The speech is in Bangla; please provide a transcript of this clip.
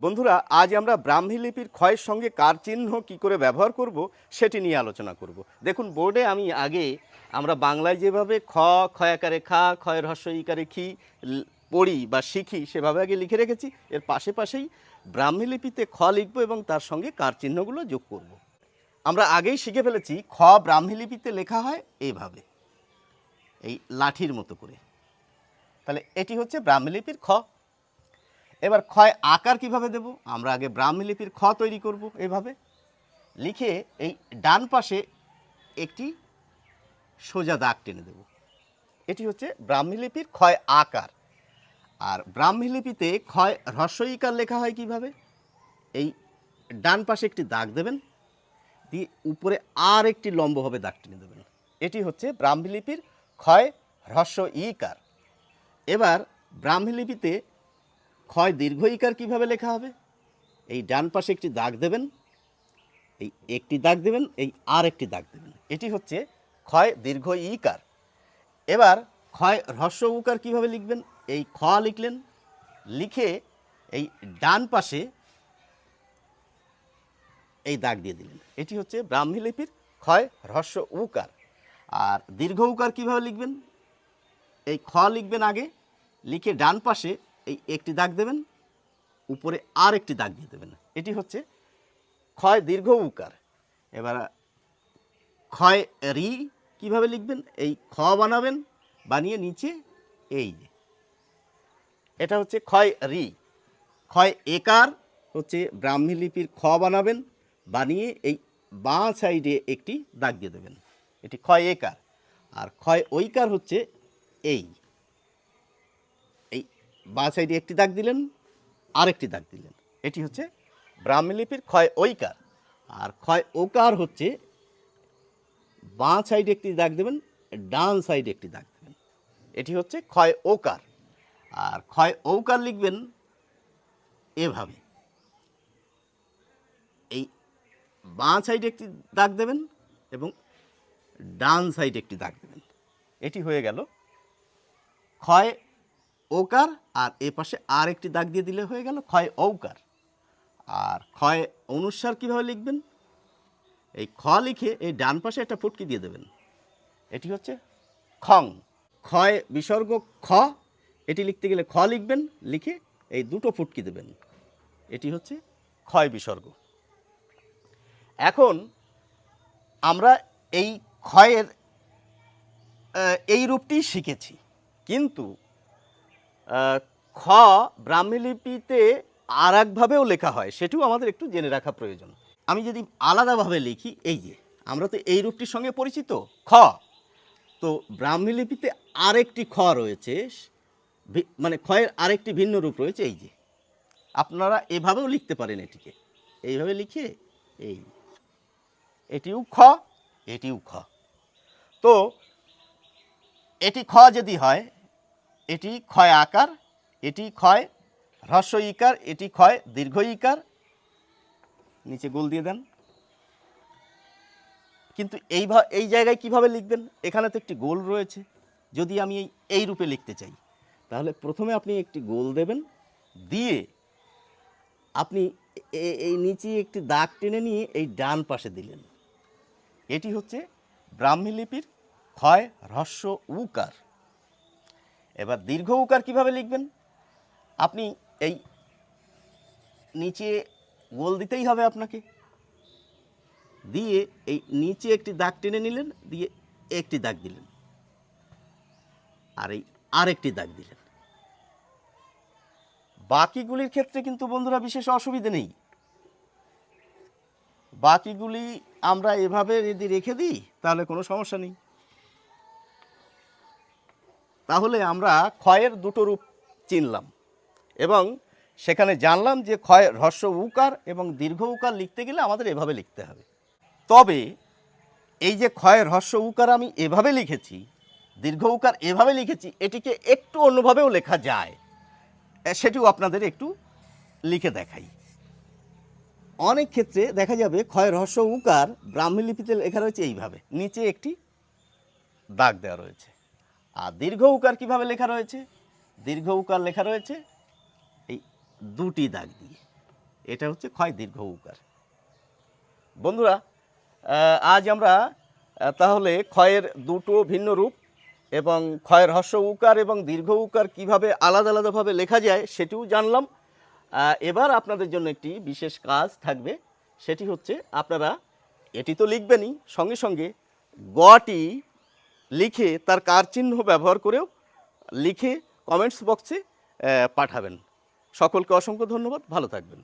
বন্ধুরা, আজ আমরা ব্রাহ্মী লিপির ক্ষয়ের সঙ্গে কার চিহ্ন কি করে ব্যবহার করব সেটি নিয়ে আলোচনা করব। দেখুন, বোর্ডে আমি আগে আমরা বাংলায় যেভাবে খ ক্ষয়াকারে খা, ক্ষয়ের হর্ষ ইকারে খি পড়ি বা শিখি সেভাবে আগে লিখে রেখেছি। এর পাশে পাশেই ব্রাহ্মী লিপিতে খ লিখব এবং তার সঙ্গে কার চিহ্নগুলো যোগ করব। আমরা আগেই শিখে ফেলেছি, খ ব্রাহ্মী লিপিতে লেখা হয় এইভাবে এই লাঠির মতো করে। তাহলে এটি হচ্ছে ব্রাহ্মী লিপির খ। এবার ক্ষয় আকার কীভাবে দেব? আমরা আগে ব্রাহ্মী লিপির খ তৈরি করব এভাবে। লিখে এই ডান পাশে একটি সোজা দাগ টেনে দেব। এটি হচ্ছে ব্রাহ্মী লিপির ক্ষয় আকার। আর ব্রাহ্মী লিপিতে ক্ষয় হ্রস্বইকার লেখা হয় কীভাবে? এই ডান পাশে একটি দাগ দেবেন, দিয়ে উপরে আর একটি লম্বভাবে দাগ টেনে দেবেন। এটি হচ্ছে ব্রাহ্মী লিপির ক্ষয় হ্রস্ব ইকার এবার ব্রাহ্মী লিপিতে ক্ষয় দীর্ঘ ইকার কীভাবে লেখা হবে? এই ডান পাশে একটি দাগ দেবেন, এই একটি দাগ দেবেন, এই আর একটি দাগ দেবেন। এটি হচ্ছে ক্ষয় দীর্ঘ ইকার এবার ক্ষয় হ্রস্ব উকার কীভাবে লিখবেন? এই খ লিখলেন, লিখে এই ডান পাশে এই দাগ দিয়ে দিলেন। এটি হচ্ছে ব্রাহ্মী লিপির ক্ষয় হ্রস্ব উকার। আর দীর্ঘ উকার কীভাবে লিখবেন? এই খ লিখবেন আগে, লিখে ডান পাশে এই একটি দাগ দেবেন, উপরে আর একটি দাগ দিয়ে দেবেন। এটি হচ্ছে ক্ষয় দীর্ঘ উকার। এবার ক্ষয় রি কীভাবে লিখবেন? এই খ বানাবেন, বানিয়ে নিচে এই এটা হচ্ছে ক্ষয় রি। ক্ষয় একার হচ্ছে ব্রাহ্মী লিপির খ বানাবেন, বানিয়ে এই বাঁ সাইডে একটি দাগ দিয়ে দেবেন। এটি ক্ষয় একার। আর ক্ষয় ঐকার হচ্ছে এই। বাঁ সাইডে একটি দাগ দিলেন, আরেকটি দাগ দিলেন। এটি হচ্ছে ব্রাহ্মী লিপির ক্ষয় ঐকার আর ক্ষয় ওকার হচ্ছে বাঁ সাইডে একটি দাগ দেবেন, ডান সাইডে একটি দাগ দেবেন। এটি হচ্ছে ক্ষয় ওকার আর ক্ষয় ঔকার লিখবেন এভাবে। এই বাঁ সাইডে একটি দাগ দেবেন এবং ডান সাইডে একটি দাগ দেবেন। এটি হয়ে গেল ক্ষয় ওকার আর এ পাশে আর একটি দাগ দিয়ে দিলে হয়ে গেল ক্ষয় ঔকার আর ক্ষয় অনুসার কীভাবে লিখবেন? এই খ লিখে এই ডান পাশে একটা ফুটকি দিয়ে দেবেন। এটি হচ্ছে খং। ক্ষয় বিসর্গ খ, এটি লিখতে গেলে খ লিখবেন, লিখে এই দুটো ফুটকি দেবেন। এটি হচ্ছে ক্ষয় বিসর্গ। এখন আমরা এই ক্ষয়ের এই রূপটি শিখেছি। কিন্তু খ ব্রাহ্মী লিপিতে আর একভাবেও লেখা হয়, সেটিও আমাদের একটু জেনে রাখা প্রয়োজন। আমি যদি আলাদাভাবে লিখি, এই যে, আমরা তো এই রূপটির সঙ্গে পরিচিত, খ। তো ব্রাহ্মী লিপিতে আরেকটি খ রয়েছে মানে ক্ষয়ের আরেকটি ভিন্ন রূপ রয়েছে, এই যে। আপনারা এভাবেও লিখতে পারেন এটিকে। এইভাবে লিখে, এই এটিও খ এটিও খ। তো, এটি খ যদি হয় এটি ক্ষয় আকার, এটি ক্ষয় হ্রস্ব ইকার, এটি ক্ষয় দীর্ঘ ইকার। নিচে গোল দিয়ে দেন। কিন্তু এই এই জায়গায় কীভাবে লিখবেন? এখানে তো একটি গোল রয়েছে। যদি আমি এই রূপে লিখতে চাই, তাহলে প্রথমে আপনি একটি গোল দেবেন, দিয়ে আপনি এই নিচে একটি দাগ টেনে নিয়ে এই ডান পাশে দিলেন। এটি হচ্ছে ব্রাহ্মী লিপির ক্ষয় হ্রস্ব উকার। এবার দীর্ঘ উকার কীভাবে লিখবেন? আপনি এই নিচে গোল দিতেই হবে আপনাকে। দিয়ে এই নিচে একটি দাগ টেনে নিলেন, দিয়ে একটি দাগ দিলেন। আর এই আরেকটি দাগ দিলেন। বাকিগুলির ক্ষেত্রে কিন্তু বন্ধুরা বিশেষ অসুবিধে নেই। বাকিগুলি আমরা এভাবে যদি রেখে দিই, তাহলে কোনো সমস্যা নেই। তাহলে আমরা ক্ষয়ের দুটো রূপ চিনলাম এবং সেখানে জানলাম যে ক্ষয় হ্রস্ব উকার এবং দীর্ঘ উকার লিখতে গেলে আমাদের এভাবে লিখতে হবে। তবে এই যে ক্ষয়ের হ্রস্ব উকার আমি এভাবে লিখেছি, দীর্ঘ উকার এভাবে লিখেছি, এটিকে একটু অন্যভাবেও লেখা যায়, সেটিও আপনাদের একটু লিখে দেখাই। অনেক ক্ষেত্রে দেখা যাবে ক্ষয় রহস্য উকার ব্রাহ্মী লিপিতে লেখা রয়েছে এইভাবে, নিচে একটি দাগ দেওয়া রয়েছে। আর দীর্ঘ উকার কীভাবে লেখা রয়েছে? দীর্ঘ উকার লেখা রয়েছে এই দুটি দাগ দিয়ে। এটা হচ্ছে ক্ষয় দীর্ঘ উকার। বন্ধুরা আজ আমরা তাহলে ক্ষয়ের দুটো ভিন্ন রূপ এবং ক্ষয়ের হর্ষ উকার এবং দীর্ঘ উকার কীভাবে আলাদা আলাদাভাবে লেখা যায় সেটিও জানলাম। এবার আপনাদের জন্য একটি বিশেষ কাজ থাকবে। সেটি হচ্ছে আপনারা এটি তো লিখবেনই, সঙ্গে সঙ্গে গটি লিখে তার কার চিহ্ন ব্যবহার করেও লিখে কমেন্টস বক্সে পাঠাবেন। সকলকে অসংখ্য ধন্যবাদ। ভালো থাকবেন।